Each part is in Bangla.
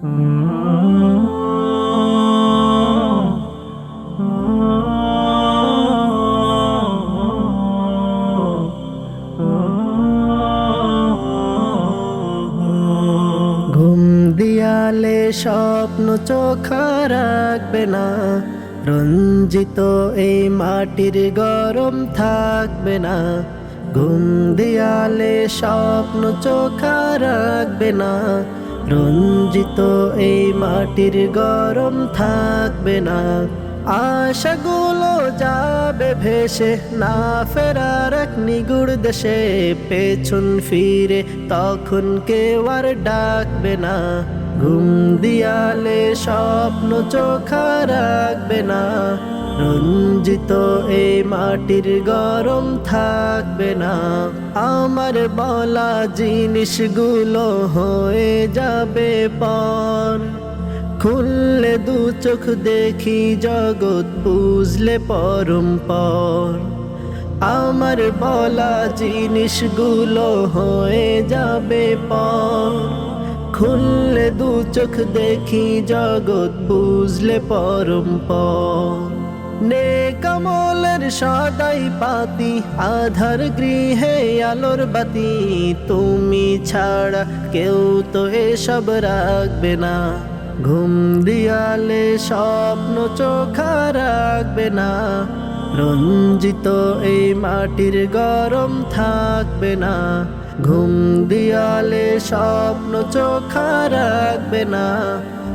ঘুম দিয়ালে স্বপ্ন চোখা রাখবে না। রঞ্জিত এই মাটির গরম থাকবে না। ঘুম দিয়ালে স্বপ্ন চোখা রাখবে না। রঞ্জিত এই মাটির গরম থাকবে না। আশাগুলো যাবে ভেসে, না ফেরার এক নিগুড় দেশে। পেছন ফিরে তখন কেউ আর ডাকবে না। ঘুম দিয়ালে স্বপ্ন চোখা রাখবে না। রঞ্জিত এই মাটির গরম থাকবে না। আমার বলা জিনিসগুলো হয়ে যাবে পর। খুললে দু চোখ দেখি জগৎ বুঝলে পরম্পর। আমার বলা জিনিসগুলো হয়ে যাবে পর। খুললে দু চোখ দেখি জগৎ বুঝলে নে কমলের সদাই পাতি, আধার গৃহে আলোর বাতি। তুমি ছাড়া কেউ তো এসব রাখবে না। ঘুম দিয়ালে স্বপ্ন চোখা রাখবে না। রঞ্জিত এই মাটির গরম থাকবে না। ঘুম দিয়ালে স্বপ্ন চোখা রাখবে না।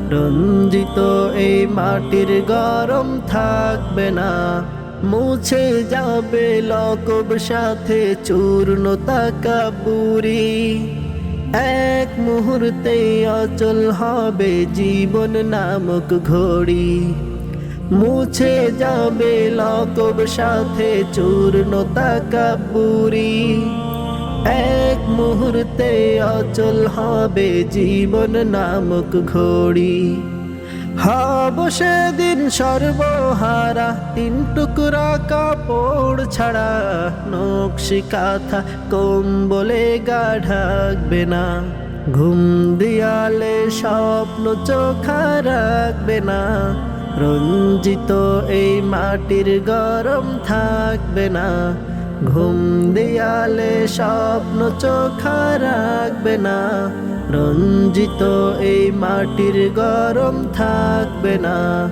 রঞ্জিত এই মাটির গরম থাকবে না। মুছে যাবে লকব সাথে চূর্ণতা বুড়ি এক মুহূর্তে অচল হবে জীবন নামক ঘড়ি। মুছে যাবে লকব সাথে চূর্ণতা কাপুরি এক মুহূর্তে অচল হবে জীবন নামক ঘড়ি। হব সেদিন সর্বহারা, তিন টুকরা কাপড় ছাড়া নকশি কাঁথা, কম্বলে গা ঢাকবে না। ঘুম দিয়ালে স্বপ্ন চোখা রাখবে না। রঞ্জিত এই মাটির গরম থাকবে না। ঘুম দিয়ালে স্বপ্ন চোখা রাখবে না। রঞ্জিত এই মাটির গরম থাকবে না।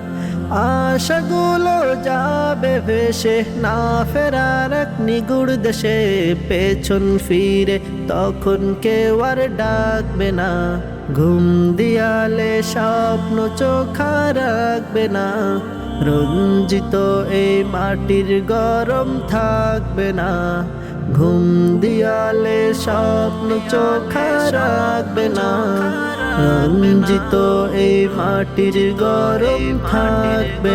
আশাগুলো যাবে ভেসে না ফেরার এক নিগুড় দেশে। পেছন ফিরে তখন কেউ আর ডাকবে না। ঘুম দিয়ালে স্বপ্ন চোখা রাখবে না। রঞ্জিত, এই মাটির গরম থাকবে না। ঘুম দিয়ালে স্বপ্ন চোখা রাখবে না। রঞ্জিত, এই মাটির গরম থাকবে